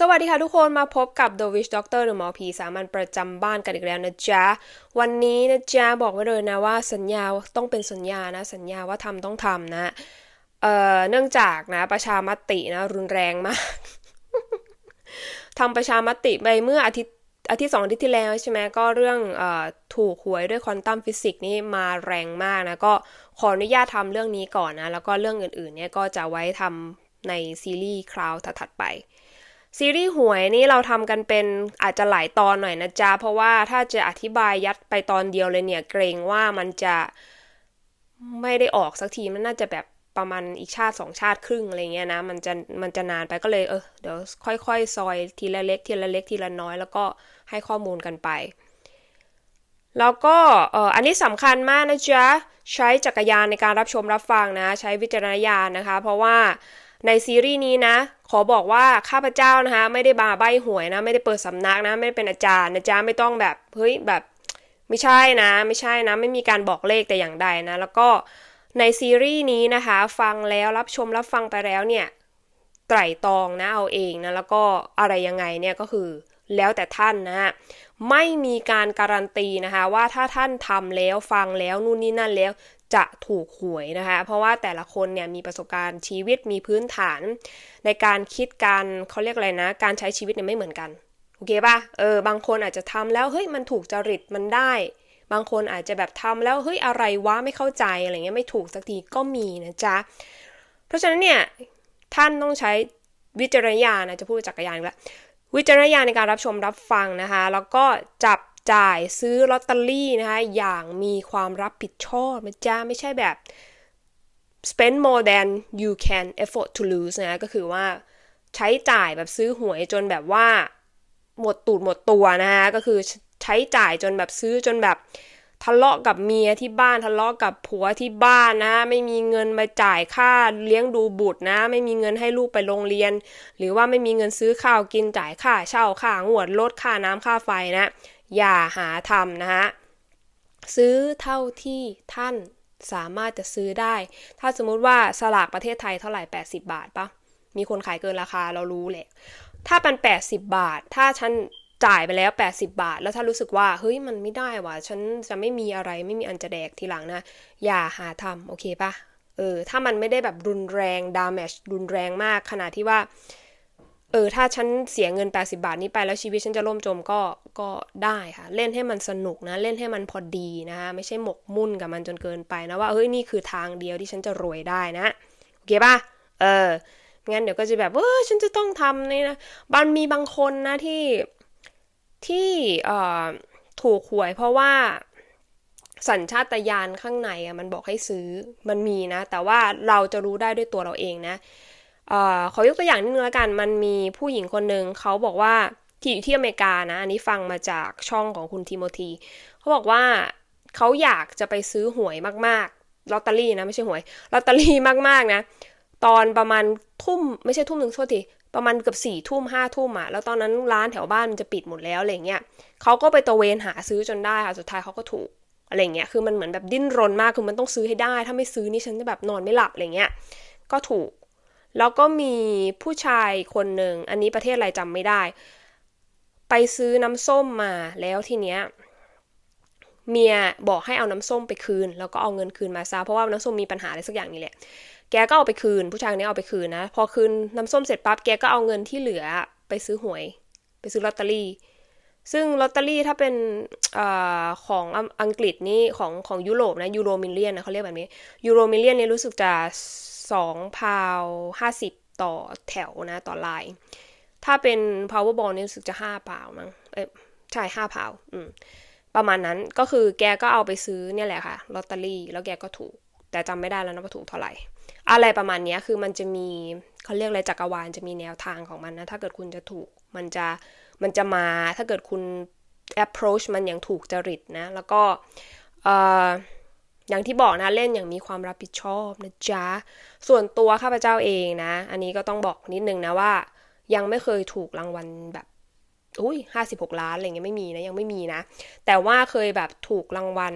สวัสดีค่ะทุกคนมาพบกับ The Wish Doctor หรือหมอผีสามัญประจำบ้านกันอีกแล้วนะจ๊ะ วันนี้นะจ๊ะ บอกไว้เลยนะว่าสัญญาต้องเป็นสัญญานะ สัญญาว่าทำต้องทำนะ เอ่อ เนื่องจากนะ ประชามตินะ รุนแรงมากทำประชามติไปเมื่ออาทิตย์อาทิตย์สองอาทิตย์ที่แล้วใช่ไหมก็เรื่องอถูกหวยด้วยควอนตัมฟิสิกส์นี่มาแรงมากนะ ก็ขออนุญาตทำเรื่องนี้ก่อนนะ แล้วก็เรื่องอื่นๆเนี่ยก็จะไว้ทำในซีรีส์คราวถัดๆไป ซีรีส์หวยนี่เราทำกันเป็นอาจจะหลายตอนหน่อยนะจ๊ะ เพราะว่าถ้าจะอธิบายยัดไปตอนเดียวเลยเนี่ย เกรงว่ามันจะไม่ได้ออกสักทีมันน่าจะแบบประมาณอีกชาติสองชาติครึ่งอะไรเงี้ยนะ มันจะมันจะนานไปก็เลยเออเดี๋ยวค่อยๆ ซอยทีละเล็ก ทีละเล็กทีละน้อย แล้วก็ให้ข้อมูลกันไป แล้วก็เอออันนี้สำคัญมากนะจ๊ะ ใช้จักรยานในการรับชมรับฟังนะ ใช้วิจารณญาณนะคะ เพราะว่า ในซีรีส์นี้นะ ขอบอกว่าข้าพเจ้านะคะ ไม่ได้บาใบหวยนะ ไม่ได้เปิดสำนักนะ ไม่ได้เป็นอาจารย์นะจ๊ะไม่ต้องแบบเฮ้ยแบบไม่ใช่นะ ไม่ใช่นะ ไม่มีการบอกเลขแต่อย่างใดนะ แล้วก็ในซีรีส์นี้นะคะ ฟังแล้วรับชมรับฟังไปแล้วเนี่ยไตร่ตรองนะเอาเองนะแล้วก็อะไรยังไงเนี่ยก็คือแล้วแต่ท่านนะไม่มีการการันตีนะคะว่าถ้าท่านทำแล้วฟังแล้วนู่นนี่นั่นแล้ว จะถูกหวยนะคะ เพราะว่าแต่ละคนเนี่ยมีประสบการณ์ชีวิตมีพื้นฐาน ในการคิดการเขาเรียกอะไรนะ การใช้ชีวิตเนี่ยไม่เหมือนกันโอเคป่ะเออบางคนอาจจะทำแล้วเฮ้ยมันถูกจริตมันได้ บางคนอาจจะแบบทำแล้วเฮ้ยอะไรวะไม่เข้าใจอะไรเงี้ยไม่ถูกสักทีก็มีนะจ๊ะเพราะฉะนั้นเนี่ยท่านต้องใช้วิจารณญาณนะจะพูดจักรยานแล้ววิจารณญาณในการรับชมรับฟังนะคะ แล้วก็จับ จ่ายซื้อลอตเตอรี่นะคะอย่างมีความรับผิดชอบนะจ๊ะไม่ใช่แบบ spend more than you can afford to lose นะก็คือว่าใช้จ่ายแบบซื้อหวยจนแบบว่า หมดตูดหมดตัวนะคะก็คือใช้จ่ายจนแบบซื้อจนแบบ ทะเลาะกับเมียที่บ้านทะเลาะกับผัวที่บ้านนะ ไม่มีเงินมาจ่ายค่าเลี้ยงดูบุตรนะ ไม่มีเงินให้ลูกไปโรงเรียน หรือว่าไม่มีเงินซื้อข้าวกินจ่ายค่าเช่าค่างวดลดค่าน้ำค่าไฟนะ อย่าหาทำนะฮะซื้อเท่าที่ท่านสามารถจะซื้อได้ ถ้าสมมุติว่าสลากประเทศไทยเท่าไหร่ 80 บาทปะมีคนขายเกินราคาเรารู้แหละ ถ้าเป็น 80 บาท ถ้าฉัน จ่ายไปแล้ว 80 บาท แล้วถ้ารู้สึกว่าเฮ้ยมันไม่ได้ว่ะฉันจะไม่มีอะไรไม่มีอันจะแดกทีหลังนะ อย่าหาทำโอเคปะเออถ้ามันไม่ได้แบบรุนแรงดามจรุนแรงมากขนาดที่ว่า เออถ้าฉันเสียเงิน 80 บาทนี้ไปแล้วชีวิตฉันจะล่มจมก็ก็ได้ค่ะ เล่นให้มันสนุกนะ เล่นให้มันพอดีนะคะไม่ใช่หมกมุ่นกับมันจนเกินไปนะว่าเฮ้ยนี่คือทางเดียวที่ฉันจะรวยได้นะโอเคปะเอองั้นเดี๋ยวก็จะแบบเออฉันจะต้องทำนี่นะบันมีบางคนนะที่ ที่ถูกหวยเพราะว่าสัญชาตญาณข้างในอะมันบอกให้ซื้อมันมีนะ แต่ว่าเราจะรู้ได้ด้วยตัวเราเองนะอขอยกตัวอย่างนิดนึงแล้วกัน มันมีผู้หญิงคนหนึ่งเขาบอกว่าที่อยู่ที่อเมริกานะ อันนี้ฟังมาจากช่องของคุณทิโมธีเขาบอกว่าเขาอยากจะไปซื้อหวยมากๆลอตเตอรี่นะไม่ใช่หวยลอตเตอรี่มากๆนะ ตอนประมาณทุ่มไม่ใช่ทุ่มหนึ่งโทษที ประมาณเกือบสี่ทุ่มห้าทุ่มอะแล้วตอนนั้นร้านแถวบ้านมันจะปิดหมดแล้วอะไรเงี้ยเขาก็ไปตะเวนหาซื้อจนได้ค่ะสุดท้ายเขาก็ถูกอะไรเงี้ยคือมันเหมือนแบบดิ้นรนมากคือมันต้องซื้อให้ได้ ถ้าไม่ซื้อนี่ฉันจะแบบนอนไม่หลับอะไรเงี้ยก็ถูก แล้วก็มีผู้ชายคนหนึ่งอันนี้ประเทศอะไรจำไม่ได้ ไปซื้อน้ำส้มมาแล้วทีเนี้ยเมียบอกให้เอาน้ำส้มไปคืน แล้วก็เอาเงินคืนมาซะเพราะว่าน้ำส้มมีปัญหาอะไรสักอย่างนี่แหละ แกก็เอาไปคืน ผู้ชายคนนี้เอาไปคืนนะ พอคืนน้ำส้มเสร็จปั๊บ แกก็เอาเงินที่เหลือไปซื้อหวย ไปซื้อลอตเตอรี่ ซึ่งลอตเตอรี่ถ้าเป็นอของอังกฤษนี่ของของยุโรปนะยูโรมิลเลียนนะเขาเรียกแบบนี้ ยูโรมิลเลียนนี่รู้สึกจะสองพาวห้าสิบต่อแถวนะ ต่อลาย ถ้าเป็น powerball นี่รู้สึกจะห้าพาวมั้ง เอ้ใช่ห้าพาว อืม ประมาณนั้น ก็คือแกก็เอาไปซื้อเนี่ยแหละค่ะ ลอตเตอรี่ แล้วแกก็ถูก แต่จำไม่ได้แล้วนะว่าถูกเท่าไหร่ อะไรประมาณนี้คือมันจะมีเขาเรียกอะไรจักรวาลจะมีแนวทางของมันนะ ถ้าเกิดคุณจะถูกมันจะมันจะมาถ้าเกิดคุณ approach มันอย่างถูกจริตนะ แล้วก็อย่างที่บอกนะเล่นอย่างมีความรับผิดชอบนะจ๊ะ ส่วนตัวข้าพเจ้าเองนะ อันนี้ก็ต้องบอกนิดนึงนะว่า ยังไม่เคยถูกรางวัลแบบ อุ้ยห้าสิบหกล้านอะไรเงี้ยไม่มีนะยังไม่มีนะ แต่ว่าเคยแบบถูกรางวัล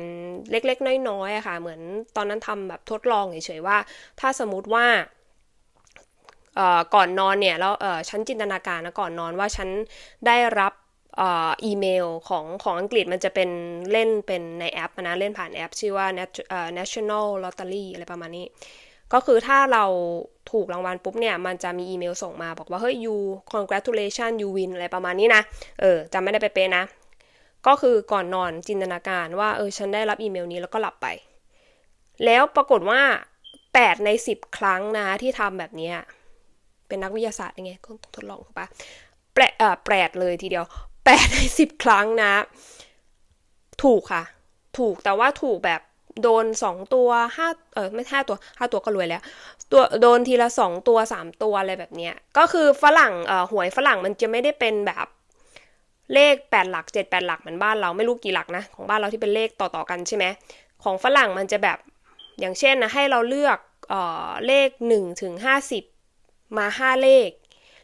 เล็กๆ น้อยๆอะค่ะ เหมือนตอนนั้นทำแบบทดลองเฉยๆว่า ถ้าสมมติว่าก่อนนอนเนี่ยแล้วเอ่อฉันจินตนาการนะก่อนนอนว่าฉันได้รับอีเมลของของอังกฤษมันจะเป็นเล่นเป็นในแอปนะเล่นผ่านแอป ชื่อว่า National Lottery อะไรประมาณนี้ ก็คือถ้าเราถูกรางวัลปุ๊บเนี่ย มันจะมีอีเมลส่งมาบอกว่า เฮ้ย you congratulation you win อะไรประมาณนี้นะ เออจำไม่ได้ไปเป๊ะนะ ก็คือก่อนนอนจินตนาการว่า เออ ฉันได้รับอีเมลนี้แล้วก็หลับไป แล้วปรากฏว่า 8 ใน 10 ครั้งนะที่ทำแบบนี้ เป็นนักวิทยาศาสตร์ยังไง ก็ต้องทดลองถูกปะแปลเออแปดเลยทีเดียว 8 ใน 10 ครั้งนะ ถูกค่ะ ถูกแต่ว่าถูกแบบ โดนสองตัวห้าเออไม่ห้าตัวห้าตัวก็รวยแล้ว ตัวโดนทีละสองตัวสามตัวอะไรแบบเนี้ยก็คือฝรั่งเอ่อหวยฝรั่งมันจะไม่ได้เป็นแบบเลขแปดหลักเจ็ดแปดหลักเหมือนบ้านเราไม่รู้กี่หลักนะ ของบ้านเราที่เป็นเลขต่อๆกันใช่ไหมของฝรั่งมันจะแบบอย่างเช่นนะให้เราเลือกเอ่อเลขหนึ่งถึงห้าสิบมาห้าเลข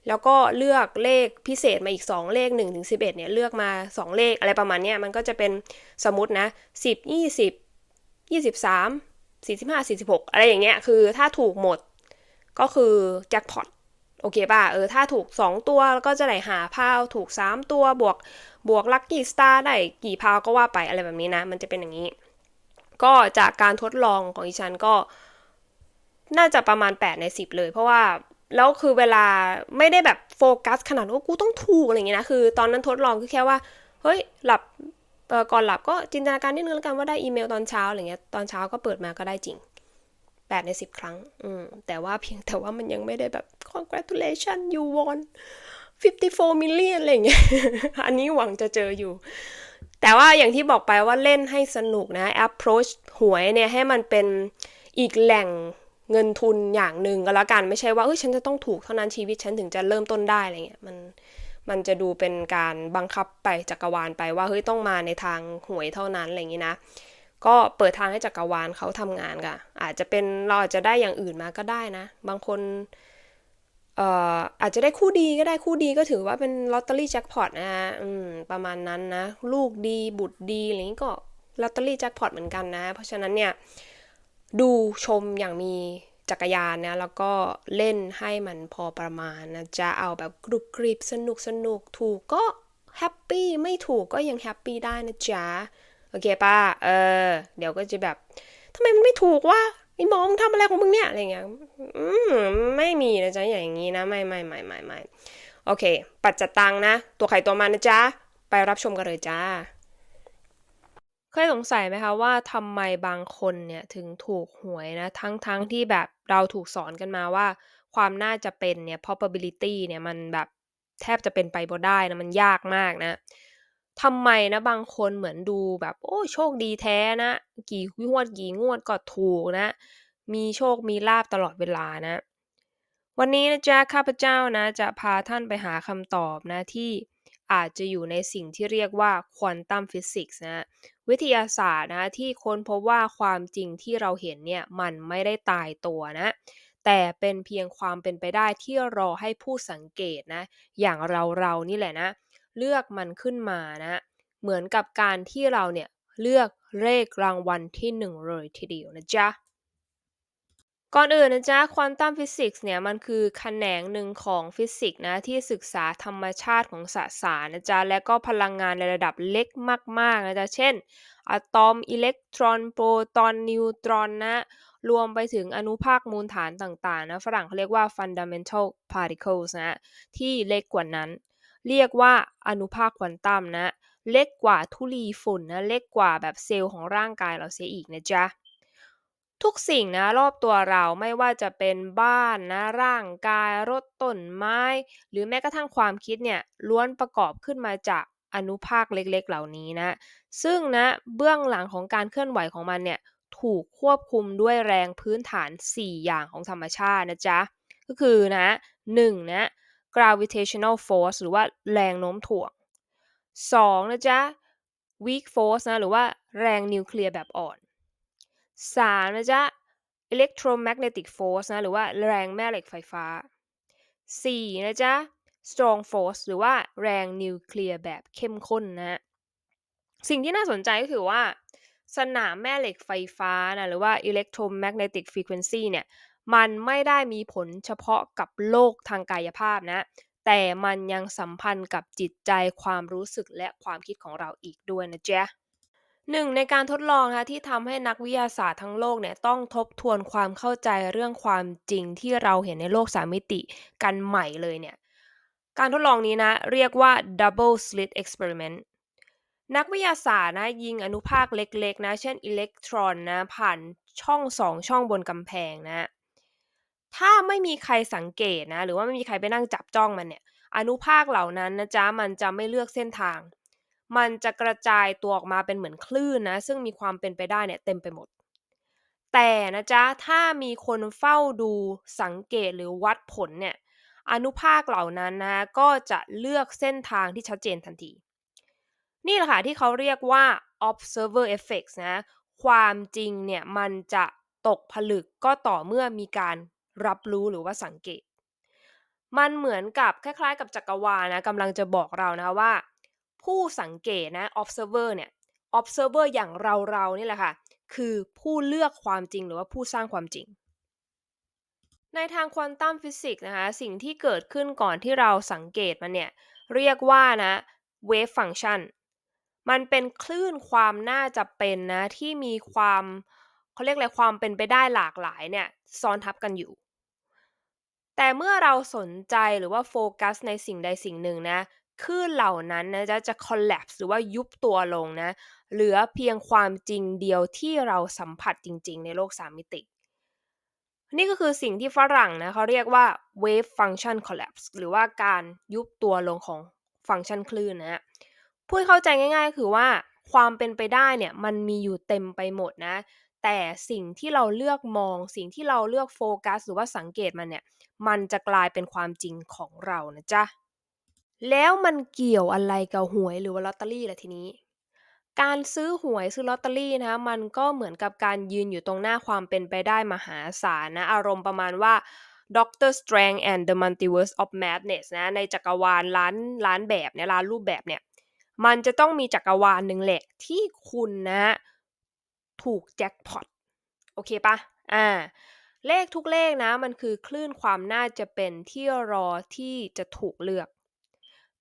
แล้วก็เลือกเลขพิเศษมาอีก 2 เลข1ถึง11เนี่ยเลือกมา 2 เลขอะไรประมาณเนี้ยมันก็จะเป็นสมมตินะ10 20 23 45 46อะไรอย่างเงี้ย คือถ้าถูกหมดก็คือแจ็คพอตโอเคป่ะ เออ ถ้าถูก 2 ตัวก็จะได้หาพาวถูก 3 ตัวบวกบวกลัคกี้สตาร์ได้กี่พาวก็ว่าไปอะไรแบบนี้นะ มันจะเป็นอย่างนี้ ก็จากการทดลองของอีฉันก็ น่าจะประมาณ 8 ใน 10 เลย เพราะว่า แล้วคือเวลาไม่ได้แบบโฟกัสขนาดว่ากูต้องถูกอะไรอย่างเงี้ยนะ คือตอนนั้นทดลองคือแค่ว่า เฮ้ย หลับ ก่อนหลับก็จินตนาการนิดนึงแล้วกันว่าได้อีเมลตอนเช้าอะไรเงี้ยตอนเช้าก็เปิดมาก็ได้จริง8ใน10ครั้ง อืม แต่ว่าเพียงแต่ว่ามันยังไม่ได้แบบ congratulation you won 54 million อะไรอย่างเงี้ย อันนี้หวังจะเจออยู่ แต่ว่าอย่างที่บอกไปว่าเล่นให้สนุกนะ approach หวยเนี่ยให้มันเป็นอีกแหล่งเงินทุนอย่างหนึ่งก็แล้วกัน ไม่ใช่ว่าเอ้ยฉันจะต้องถูกเท่านั้นชีวิตฉันถึงจะเริ่มต้นได้อะไรเงี้ย มัน มันจะดูเป็นการบังคับไปจักรวาลไปว่าเฮ้ยต้องมาในทางหวยเท่านั้นอะไรอย่างนี้นะ ก็เปิดทางให้จักรวาลเขาทำงานค่ะ อาจจะเป็นเราอาจจะได้อย่างอื่นมาก็ได้นะ บางคนเอ่ออาจจะได้คู่ดีก็ได้คู่ดีก็ถือว่าเป็นลอตเตอรี่แจ็คพอตนะฮะอืมประมาณนั้นนะ ลูกดีบุตรดีอะไรนี้ก็ลอตเตอรี่แจ็คพอตเหมือนกันนะ เพราะฉะนั้นเนี่ย ดูชมอย่างมี จักรยานนะแล้วก็เล่นให้มันพอประมาณนะจะเอาแบบกรุบกริบสนุกสนุกถูกก็แฮปปี้ไม่ถูกก็ยังแฮปปี้ได้นะจ๊ะโอเคป่ะเออ เดี๋ยวก็จะแบบทำไมมันไม่ถูกวะไอ้หมอมึงทำอะไรของมึงเนี่ยอะไรเงี้ยอืมไม่มีนะจ๊ะอย่างนี้นะไม่ไม่ไม่ไม่ไม่โอเค ปัจจตังนะ ตัวไข่ตัวมันนะจ๊ะไปรับชมกันเลยจ้า ยสงสัยไหมคะว่าทำไมบางคนเนี่ยถึงถูกหวยนะ ทั้งทั้งที่แบบเราถูกสอนกันมาว่า ความน่าจะเป็นเนี่ย probability เนี่ยมันแบบแทบจะเป็นไปบ่ได้นะ มันยากมากนะทำไมนะบางคนเหมือนดูแบบโอ้โชคดีแท้นะ กี่งวดกี่งวดก็ถูกนะ มีโชคมีลาบตลอดเวลานะ วันนี้นะจ๊ะข้าพเจ้านะ จะพาท่านไปหาคำตอบนะที่ อาจจะอยู่ในสิ่งที่เรียกว่าควอนตัมฟิสิกส์นะวิทยาศาสตร์นะที่ค้นพบว่าความจริงที่เราเห็นเนี่ยมันไม่ได้ตายตัวนะแต่เป็นเพียงความเป็นไปได้ที่รอให้ผู้สังเกตนะอย่างเราเรานี่แหละนะเลือกมันขึ้นมานะเหมือนกับการที่เราเนี่ยเลือกเลขรางวัลที่หนึ่งเลยทีเดียวนะจ๊ะ ก่อนอื่นนะจ๊ะควอนตัมฟิสิกส์เนี่ยมันคือแขนงหนึ่งของฟิสิกส์นะที่ศึกษาธรรมชาติของสสารนะจ๊ะและก็พลังงานในระดับเล็กมากๆนะจ๊ะเช่นอะตอมอิเล็กตรอนโปรตอนนิวตรอนนะรวมไปถึงอนุภาคมูลฐานต่างๆนะฝรั่งเขาเรียกว่า fundamental particles นะที่เล็กกว่านั้น เรียกว่าอนุภาคควอนตัมนะเล็กกว่าธุลีฝุ่นนะเล็กกว่าแบบเซลล์ของร่างกายเราเสียอีกนะจ๊ะ ทุกสิ่งนะรอบตัวเราไม่ว่าจะเป็นบ้านนะร่างกายรถต้นไม้ หรือแม้กระทั่งความคิดเนี่ยล้วนประกอบขึ้นมาจากอนุภาคเล็กๆ เหล่านี้นะ ซึ่งนะเบื้องหลังของการเคลื่อนไหวของมันเนี่ยถูกควบคุมด้วยแรงพื้นฐาน 4 อย่างของธรรมชาตินะจ๊ะ ก็คือนะ 1. นะ gravitational force หรือว่าแรงโน้มถ่วง 2. นะจ๊ะ weak force นะหรือว่าแรงนิวเคลียร์แบบอ่อน 3. นะจ๊ะ electromagnetic force นะหรือว่าแรงแม่เหล็กไฟฟ้า 4. นะจ๊ะ strong force หรือว่าแรงนิวเคลียร์แบบเข้มข้นนะสิ่งที่น่าสนใจก็คือว่า สนามแม่เหล็กไฟฟ้านะหรือว่า electromagnetic frequency เนี่ยมันไม่ได้มีผลเฉพาะกับโลกทางกายภาพนะ แต่มันยังสัมพันธ์กับจิตใจความรู้สึกและความคิดของเราอีกด้วยนะจ๊ะ หนึ่งในการทดลองนะที่ทำให้นักวิทยาศาสตร์ทั้งโลกเนี่ยต้องทบทวนความเข้าใจเรื่องความจริงที่เราเห็นในโลกสามมิติกันใหม่เลยเนี่ย การทดลองนี้นะ เรียกว่า double slit experiment นักวิทยาศาสตร์นะยิงอนุภาคเล็กๆนะ เช่นอิเล็กตรอนนะผ่านช่องสองช่องบนกำแพงนะ ถ้าไม่มีใครสังเกตนะ หรือว่าไม่มีใครไปนั่งจับจ้องมันเนี่ย อนุภาคเหล่านั้นนะจ๊ะมันจะไม่เลือกเส้นทาง มันจะกระจายตัวออกมาเป็นเหมือนคลื่นนะ ซึ่งมีความเป็นไปได้เนี่ยเต็มไปหมด แต่นะจ๊ะ ถ้ามีคนเฝ้าดูสังเกตหรือวัดผลเนี่ยอนุภาคเหล่านั้นนะก็จะเลือกเส้นทางที่ชัดเจนทันที นี่แหละค่ะที่เขาเรียกว่า observer effects นะ ความจริงเนี่ยมันจะตกผลึกก็ต่อเมื่อมีการรับรู้หรือว่าสังเกต มันเหมือนกับคล้ายๆ กับจักรวาลนะกำลังจะบอกเรานะว่า ผู้สังเกตนะ observer เนี่ย observer อย่างเราๆนี่แหละค่ะ คือผู้เลือกความจริงหรือว่าผู้สร้างความจริง ในทางควอนตัมฟิสิกส์นะคะ สิ่งที่เกิดขึ้นก่อนที่เราสังเกตมันเนี่ย เรียกว่านะ wave function มันเป็นคลื่นความน่าจะเป็นนะ ที่มีความเขาเรียกอะไรความเป็นไปได้หลากหลายเนี่ยซ้อนทับกันอยู่ แต่เมื่อเราสนใจหรือว่าโฟกัสในสิ่งใดสิ่งหนึ่งนะ คลื่นเหล่านั้นนะจะจะ collapse หรือว่ายุบตัวลงนะ เหลือเพียงความจริงเดียวที่เราสัมผัสจริง ๆ ในโลกสามมิติ นี่ก็คือสิ่งที่ฝรั่งนะเขาเรียกว่า wave function collapse หรือว่าการยุบตัวลงของฟังก์ชันคลื่นนะพูดเข้าใจง่าย ๆ คือว่าความเป็นไปได้เนี่ยมันมีอยู่เต็มไปหมดนะ แต่สิ่งที่เราเลือกมอง สิ่งที่เราเลือกโฟกัส หรือว่าสังเกตมันเนี่ย มันจะกลายเป็นความจริงของเรานะจ๊ะ แล้วมันเกี่ยวอะไรกับหวยหรือว่าลอตเตอรี่ล่ะทีนี้ การซื้อหวยซื้อลอตเตอรี่นะคะมันก็เหมือนกับการยืนอยู่ตรงหน้าความเป็นไปได้มหาศาลนะ อารมณ์ประมาณว่า Doctor Strange and the Multiverse of Madness นะ ในจักรวาลล้านล้านแบบเนี่ยล้านรูปแบบเนี่ย มันจะต้องมีจักรวาลหนึ่งแหละที่คุณนะถูกแจ็คพอตโอเคปะอ่า เลขทุกเลขนะ มันคือคลื่นความน่าจะเป็นที่รอที่จะถูกเลือก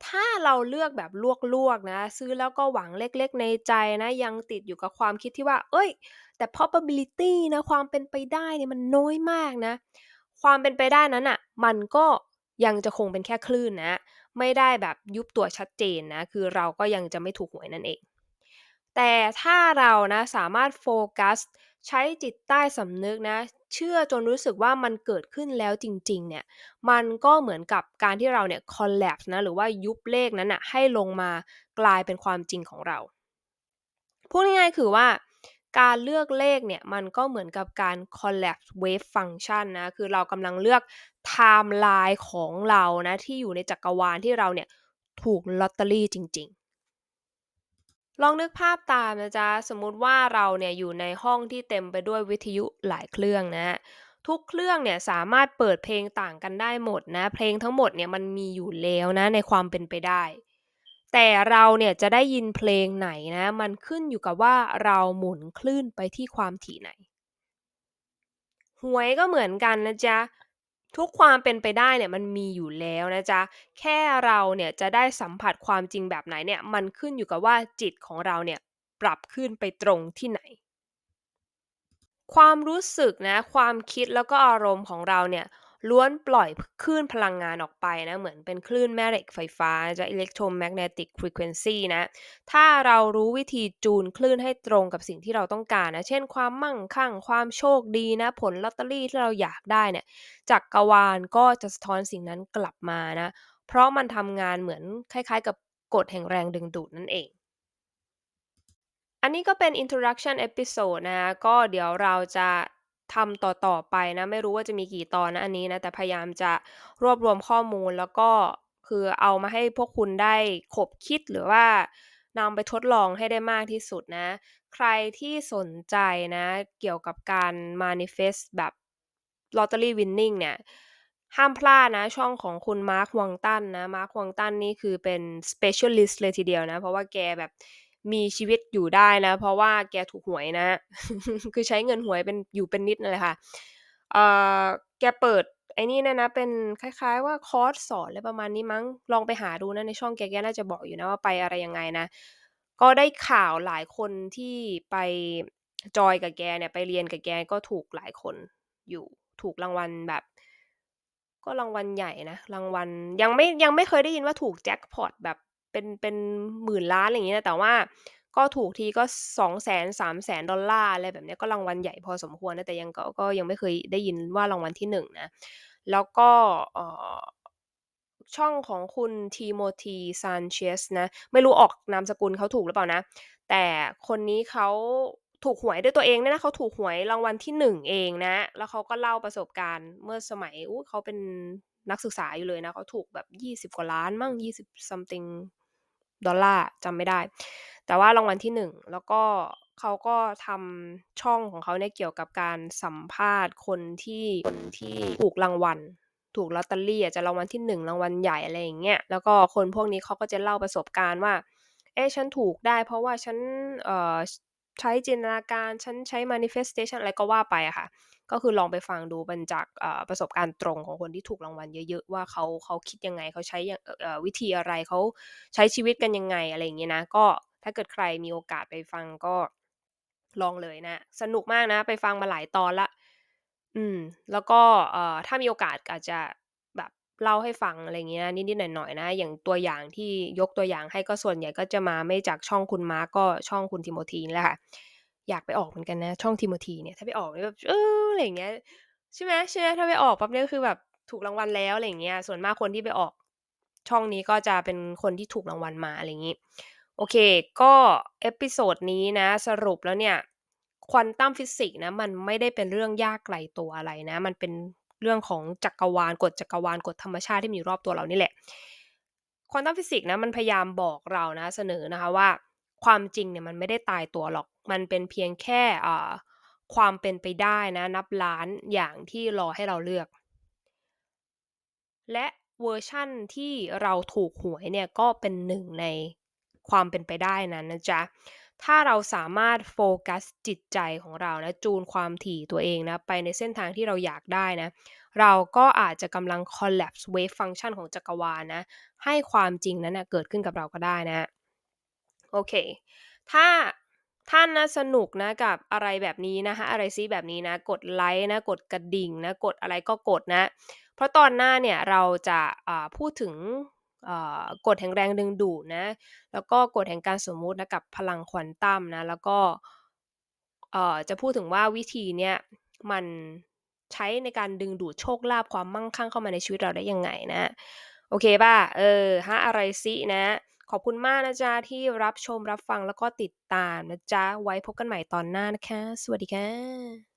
ถ้าเราเลือกแบบลวก ๆ นะ ซื้อแล้วก็หวังเล็ก ๆ ในใจนะ ยังติดอยู่กับความคิดที่ว่าเอ้ย แต่ probability นะ ความเป็นไปได้เนี่ยมันน้อยมากนะ ความเป็นไปได้นั้นอะ่ะ มันก็ยังจะคงเป็นแค่คลื่นนะ ไม่ได้แบบยุบตัวชัดเจนนะ คือเราก็ยังจะไม่ถูกหวยนั่นเอง แต่ถ้าเรานะ สามารถโฟกัส ใช้จิตใต้สำนึกนะ เชื่อจนรู้สึกว่ามันเกิดขึ้นแล้วจริงๆเนี่ยมันก็เหมือนกับการที่เราเนี่ย collapse นะหรือว่ายุบเลขนั้นนะให้ลงมากลายเป็นความจริงของเราพูดง่ายๆคือว่าการเลือกเลขเนี่ยมันก็เหมือนกับการ collapse wave function นะคือเรากำลังเลือก timeline ของเรานะที่อยู่ในจักรวาลที่เราเนี่ยถูกลอตเตอรี่จริง ๆ ลองนึกภาพตามนะจ๊ะ สมมุติว่าเราเนี่ยอยู่ในห้องที่เต็มไปด้วยวิทยุหลายเครื่องนะ ทุกเครื่องเนี่ยสามารถเปิดเพลงต่างกันได้หมดนะ เพลงทั้งหมดเนี่ยมันมีอยู่แล้วนะในความเป็นไปได้ แต่เราเนี่ยจะได้ยินเพลงไหนนะ มันขึ้นอยู่กับว่าเราหมุนคลื่นไปที่ความถี่ไหน หวยก็เหมือนกันนะจ๊ะ ทุกความเป็นไปได้เนี่ยมันมีอยู่แล้วนะจ๊ะ แค่เราเนี่ยจะได้สัมผัสความจริงแบบไหนเนี่ยมันขึ้นอยู่กับว่าจิตของเราเนี่ยปรับขึ้นไปตรงที่ไหน ความรู้สึกนะความคิดแล้วก็อารมณ์ของเราเนี่ย ล้วนปล่อยคลื่นพลังงานออกไปนะ เหมือนเป็นคลื่นแม่เหล็กไฟฟ้าจะ electromagnetic frequency นะ ถ้าเรารู้วิธีจูนคลื่นให้ตรงกับสิ่งที่เราต้องการนะ เช่นความมั่งคั่ง ความโชคดีนะ ผลลอตเตอรี่ที่เราอยากได้เนี่ย จักกรวาลก็จะสะท้อนสิ่งนั้นกลับมานะ เพราะมันทำงานเหมือนคล้ายๆ กับกฎแห่งแรงดึงดูดนั่นเองอันนี้ก็เป็น introduction episode นะ ก็เดี๋ยวเราจะ ทำต่อ ๆ ไปนะ ไม่รู้ว่าจะมีกี่ตอนนะอันนี้นะ แต่พยายามจะรวบรวมข้อมูล แล้วก็คือเอามาให้พวกคุณได้ขบคิด หรือว่านำไปทดลองให้ได้มากที่สุดนะ ใครที่สนใจนะ เกี่ยวกับการ manifest แบบ lottery winning เนี่ย ห้ามพลาดนะ ช่องของคุณมาร์ควังตันนะมาร์ควังตันนี่คือเป็น specialist เลยทีเดียวนะ เพราะว่าแกแบบ มีชีวิตอยู่ได้นะ เพราะว่าแกถูกหวยนะ คือใช้เงินหวยเป็นอยู่เป็นนิดนั่นแหละค่ะเอ่อแกเปิดไอ้นี่ด้วยนะเป็นคล้ายๆว่าคอร์สสอนอะไรประมาณนี้มั้งลองไปหาดูนะในช่องแกแกน่าจะบอกอยู่นะว่าไปอะไรยังไงนะ ก็ได้ข่าวหลายคนที่ไปจอยกับแกเนี่ยไปเรียนกับแกก็ถูกหลายคนอยู่ถูกรางวัลแบบ ก็รางวัลใหญ่นะรางวัลยังไม่ยังไม่เคยได้ยินว่าถูกแจ็กพอตแบบ เป็นเป็นหมื่นล้านอะไรอย่างงี้นะแต่ว่าก็ถูกทีก็ $200,000 $300,000 อะไรแบบเนี้ยก็รางวัลใหญ่พอสมควรนะแต่ยังก็ก็ยังไม่เคยได้ยินว่ารางวัลที่1นะแล้วก็อ่อช่องของคุณ Timothy Sanchez นะไม่รู้ออกนามสกุลเขาถูกหรือเปล่านะ แต่คนนี้เขาถูกหวยด้วยตัวเองด้วยนะเขาถูกหวยรางวัลที่1เองนะ แล้วเขาก็เล่าประสบการณ์เมื่อสมัยอุ๊ยเขาเป็น นักศึกษาอยู่เลยนะเขาถูกแบบ 20 กว่าล้านมั้ง20 something ดอลลาร์จำไม่ได้ แต่ว่ารางวัลที่ 1 แล้วก็เขาก็ทำช่องของเขาเนี่ยเกี่ยวกับการสัมภาษณ์คนที่คนที่ถูกรางวัลถูกลอตเตอรี่อะจจะรางวัลที่ 1 รางวัลใหญ่อะไรอย่างเงี้ยแล้วก็คนพวกนี้เขาก็จะเล่าประสบการณ์ว่าเอ๊ะฉันถูกได้เพราะว่าฉันเอ่อ ใช้จินตนาการฉันใช้ manifestation อะไรก็ว่าไปอะค่ะ ก็คือลองไปฟังดูเป็นจากประสบการณ์ตรงของคนที่ถูกรางวัลเยอะๆ ว่าเขาเขาคิดยังไงเขาใช้วิธีอะไรเขาใช้ชีวิตกันยังไงอะไรอย่างเงี้ยนะ ก็ถ้าเกิดใครมีโอกาสไปฟังก็ลองเลยนะ สนุกมากนะ ไปฟังมาหลายตอนล้วอืม แล้วก็เอ่อถ้ามีโอกาสอาจจะแบบ เล่าให้ฟัง อะไรอย่างเงี้ย นิด ๆ หน่อย ๆ นะ อย่างตัวอย่างที่ยกตัวอย่างให้ ก็ส่วนใหญ่ก็จะมาไม่จากช่องคุณมาร์คก็ช่องคุณ Timothy นี่แหละค่ะ อยากไปออกเหมือนกันนะ ช่อง Timothy เนี่ย ถ้าไปออกนี่แบบ เออ อะไรอย่างเงี้ย ใช่ไหม ใช่ไหม ถ้าไปออกปั๊บเนี่ย ก็คือแบบถูกรางวัลแล้ว อะไรอย่างเงี้ย ส่วนมากคนที่ไปออกช่องนี้ ก็จะเป็นคนที่ถูกรางวัลมา อะไรงี้ โอเค ก็เอพิโซดนี้นะ สรุปแล้วเนี่ย ควอนตัมฟิสิกส์นะ มันไม่ได้เป็นเรื่องยากไกลตัวอะไรนะ มันเป็น เรื่องของจักรวาลกฎจักรวาลกฎธรรมชาติที่มีอยู่รอบตัวเรานี่แหละควอนตัมฟิสิกส์นะมันพยายามบอกเรานะเสนอนะคะว่า ความจริงเนี่ยมันไม่ได้ตายตัวหรอก มันเป็นเพียงแค่ความเป็นไปได้นะนับล้านอย่างที่รอให้เราเลือก และเวอร์ชันที่เราถูกหวยเนี่ยก็เป็นหนึ่งในความเป็นไปได้นั้นนะจ๊ะ ถ้าเราสามารถโฟกัสจิตใจของเรานะจูนความถี่ตัวเองนะไปในเส้นทางที่เราอยากได้นะเราก็อาจจะกำลัง collapse wave function ของจักรวาลนะให้ความจริงนั้นนะเกิดขึ้นกับเราก็ได้นะโอเค ถ้าท่านนะสนุกนะกับอะไรแบบนี้นะคะอะไรซิแบบนี้นะ กดไลก์นะกดกระดิ่งนะกดอะไรก็กดนะ เพราะตอนหน้าเนี่ยเราจะพูดถึง กฎแห่งแรงดึงดูดนะ แล้วก็กฎแห่งการสมมุตินะกับพลังควอนตัมนะ แล้วก็เอ่อจะพูดถึงว่าวิธีเนี้ยมันใช้ในการดึงดูดโชคลาภความมั่งคั่งเข้ามาในชีวิตเราได้ยังไงนะ โอเคเปล่า?เออฮะอะไรซินะ ขอบคุณมากนะจ๊ะ ที่รับชมรับฟังแล้วก็ติดตามนะจ๊ะ ไว้พบกันใหม่ตอนหน้านะคะ สวัสดีค่ะ